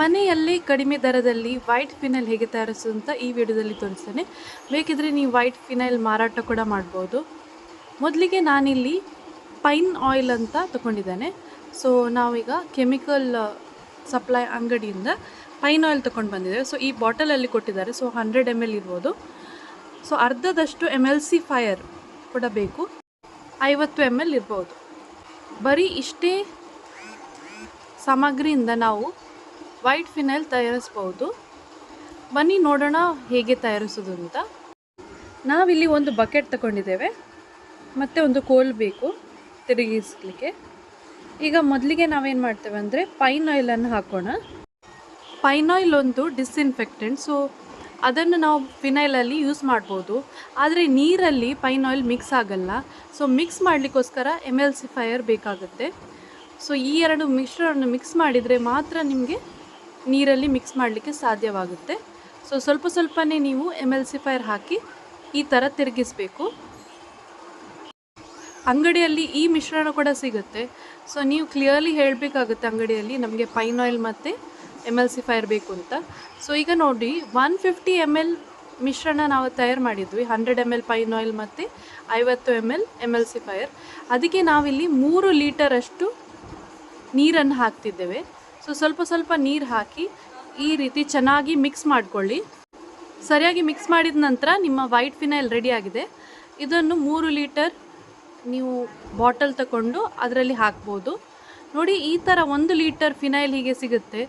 ಮನೆಯಲ್ಲಿ ಕಡಿಮೆ ದರದಲ್ಲಿ ವೈಟ್ ಫಿನೈಲ್ ಹೇಗೆ ತಯಾರಿಸು ಅಂತ ಈ ವಿಡಿಯೋದಲ್ಲಿ ತೋರಿಸ್ತೇನೆ. ಬೇಕಿದ್ರೆ ನೀವು ವೈಟ್ ಫಿನೈಲ್ ಮಾರಾಟ ಕೂಡ ಮಾಡ್ಬೋದು. ಮೊದಲಿಗೆ ನಾನಿಲ್ಲಿ ಪೈನ್ ಆಯಿಲ್ ಅಂತ ತಗೊಂಡಿದ್ದೇನೆ. ಸೊ ನಾವೀಗ ಕೆಮಿಕಲ್ ಸಪ್ಲೈ ಅಂಗಡಿಯಿಂದ ಪೈನ್ ಆಯಿಲ್ ತೊಗೊಂಡು ಬಂದಿದ್ದೇವೆ. ಸೊ ಈ ಬಾಟಲಲ್ಲಿ ಕೊಟ್ಟಿದ್ದಾರೆ. ಸೊ ಹಂಡ್ರೆಡ್ ಎಂ ಎಲ್ ಇರ್ಬೋದು. ಸೊ ಅರ್ಧದಷ್ಟು ಎಂ ಎಲ್ ಸಿ ಫೈರ್ ಕೂಡ ಬೇಕು. ಐವತ್ತು ಎಂ ಎಲ್ ಇರ್ಬೋದು. ಬರೀ ಇಷ್ಟೇ ಸಾಮಗ್ರಿಯಿಂದ ನಾವು ವೈಟ್ ಫಿನೈಲ್ ತಯಾರಿಸ್ಬೋದು. ಬನ್ನಿ ನೋಡೋಣ ಹೇಗೆ ತಯಾರಿಸೋದು ಅಂತ. ನಾವಿಲ್ಲಿ ಒಂದು ಬಕೆಟ್ ತಗೊಂಡಿದ್ದೇವೆ. ಮತ್ತು ಒಂದು ಕೋಲ್ ಬೇಕು ತಿರುಗಿಸ್ಲಿಕ್ಕೆ. ಈಗ ಮೊದಲಿಗೆ ನಾವೇನು ಮಾಡ್ತೇವೆ ಅಂದರೆ ಪೈನ್ ಆಯಿಲನ್ನು ಹಾಕೋಣ. ಪೈನ್ ಆಯಿಲ್ ಒಂದು ಡಿಸ್ಇನ್ಫೆಕ್ಟೆಂಟ್, ಸೊ ಅದನ್ನು ನಾವು ಫಿನೈಲಲ್ಲಿ ಯೂಸ್ ಮಾಡ್ಬೋದು. ಆದರೆ ನೀರಲ್ಲಿ ಪೈನ್ ಆಯಿಲ್ ಮಿಕ್ಸ್ ಆಗಲ್ಲ. ಸೊ ಮಿಕ್ಸ್ ಮಾಡಲಿಕ್ಕೋಸ್ಕರ ಎಂ ಎಲ್ ಸಿ ಫೈರ್ ಬೇಕಾಗುತ್ತೆ. ಸೊ ಈ ಎರಡು ಮಿಶ್ರಣವನ್ನು ಮಿಕ್ಸ್ ಮಾಡಿದರೆ ಮಾತ್ರ ನಿಮಗೆ ನೀರಲ್ಲಿ ಮಿಕ್ಸ್ ಮಾಡಲಿಕ್ಕೆ ಸಾಧ್ಯವಾಗುತ್ತೆ. ಸೊ ಸ್ವಲ್ಪ ಸ್ವಲ್ಪನೇ ನೀವು ಎಂ ಎಲ್ ಸಿ ಫೈರ್ ಹಾಕಿ ಈ ಥರ ತಿರುಗಿಸ್ಬೇಕು. ಅಂಗಡಿಯಲ್ಲಿ ಈ ಮಿಶ್ರಣ ಕೂಡ ಸಿಗುತ್ತೆ. ಸೊ ನೀವು ಕ್ಲಿಯರ್ಲಿ ಹೇಳಬೇಕಾಗುತ್ತೆ ಅಂಗಡಿಯಲ್ಲಿ ನಮಗೆ ಪೈನ್ ಆಯಿಲ್ ಮತ್ತು ಎಂ ಎಲ್ ಸಿ ಫೈರ್ ಬೇಕು ಅಂತ. ಸೊ ಈಗ ನೋಡಿ ಒನ್ ಫಿಫ್ಟಿ ಎಂ ಎಲ್ ಮಿಶ್ರಣ ನಾವು ತಯಾರು ಮಾಡಿದ್ವಿ. Hundred M L pine oil ಮತ್ತು ಐವತ್ತು M L M L C fire ಅದಕ್ಕೆ ನಾವಿಲ್ಲಿ ಮೂರು ಲೀಟರಷ್ಟು ನೀರನ್ನು ಹಾಕ್ತಿದ್ದೇವೆ. ಸೊ ಸ್ವಲ್ಪ ಸ್ವಲ್ಪ ನೀರು ಹಾಕಿ ಈ ರೀತಿ ಚೆನ್ನಾಗಿ ಮಿಕ್ಸ್ ಮಾಡಿಕೊಳ್ಳಿ. ಸರಿಯಾಗಿ ಮಿಕ್ಸ್ ಮಾಡಿದ ನಂತರ ನಿಮ್ಮ ವೈಟ್ ಫಿನೈಲ್ ರೆಡಿಯಾಗಿದೆ ಇದನ್ನು ಮೂರು ಲೀಟರ್ ನೀವು ಬಾಟಲ್ ತಗೊಂಡು ಅದರಲ್ಲಿ ಹಾಕ್ಬೋದು. ನೋಡಿ, ಈ ಥರ ಒಂದು ಲೀಟರ್ ಫಿನೈಲ್ ಹೀಗೆ ಸಿಗುತ್ತೆ.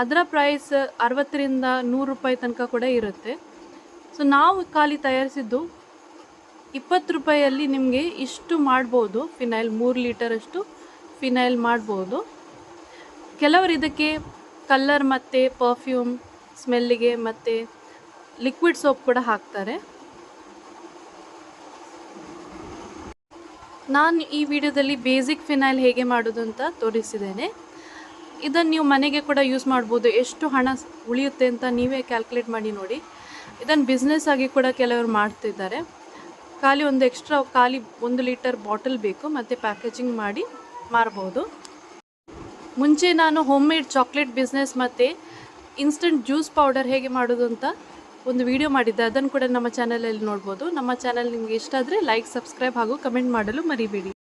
ಅದರ ಪ್ರೈಸ್ ಅರವತ್ತರಿಂದ ನೂರು ರೂಪಾಯಿ ತನಕ ಕೂಡ ಇರುತ್ತೆ. ಸೊ ನಾವು ಖಾಲಿ ತಯಾರಿಸಿದ್ದು ಇಪ್ಪತ್ತು ರೂಪಾಯಲ್ಲಿ ನಿಮಗೆ ಇಷ್ಟು ಮಾಡ್ಬೋದು. ಫಿನೈಲ್ ಮೂರು ಲೀಟರಷ್ಟು ಫಿನೈಲ್ ಮಾಡ್ಬೋದು. ಕೆಲವರು ಇದಕ್ಕೆ ಕಲ್ಲರ್ ಮತ್ತು ಪರ್ಫ್ಯೂಮ್ ಸ್ಮೆಲ್ಲಿಗೆ ಮತ್ತು ಲಿಕ್ವಿಡ್ ಸೋಪ್ ಕೂಡ ಹಾಕ್ತಾರೆ. ನಾನು ಈ ವಿಡಿಯೋದಲ್ಲಿ ಬೇಸಿಕ್ ಫಿನೈಲ್ ಹೇಗೆ ಮಾಡೋದು ಅಂತ ತೋರಿಸಿದ್ದೇನೆ. ಇದನ್ನು ನೀವು ಮನೆಗೆ ಕೂಡ ಯೂಸ್ ಮಾಡ್ಬೋದು. ಎಷ್ಟು ಹಣ ಉಳಿಯುತ್ತೆ ಅಂತ ನೀವೇ ಕ್ಯಾಲ್ಕುಲೇಟ್ ಮಾಡಿ ನೋಡಿ. ಇದನ್ನು ಬಿಸ್ನೆಸ್ ಆಗಿ ಕೂಡ ಕೆಲವರು ಮಾಡ್ತಿದ್ದಾರೆ. ಖಾಲಿ ಒಂದು ಎಕ್ಸ್ಟ್ರಾ ಖಾಲಿ ಒಂದು ಲೀಟರ್ ಬಾಟಲ್ ಬೇಕು. ಮತ್ತು ಪ್ಯಾಕೇಜಿಂಗ್ ಮಾಡಿ ಮಾರ್ಬೋದು. ಮುಂಚೆ ನಾನು ಹೋಮ್ ಮೇಡ್ ಚಾಕ್ಲೇಟ್ ಬಿಸ್ನೆಸ್ ಮತ್ತು ಇನ್ಸ್ಟಂಟ್ ಜ್ಯೂಸ್ ಪೌಡರ್ ಹೇಗೆ ಮಾಡೋದು ಅಂತ ಒಂದು ವಿಡಿಯೋ ಮಾಡಿದ್ದೆ. ಅದನ್ನು ಕೂಡ ನಮ್ಮ ಚಾನಲಲ್ಲಿ ನೋಡ್ಬೋದು. ನಮ್ಮ ಚಾನಲ್ ನಿಮಗೆ ಇಷ್ಟ ಆದರೆ ಲೈಕ್ ಸಬ್ಸ್ಕ್ರೈಬ್ ಹಾಗೂ ಕಮೆಂಟ್ ಮಾಡಲು ಮರಿಬೇಡಿ.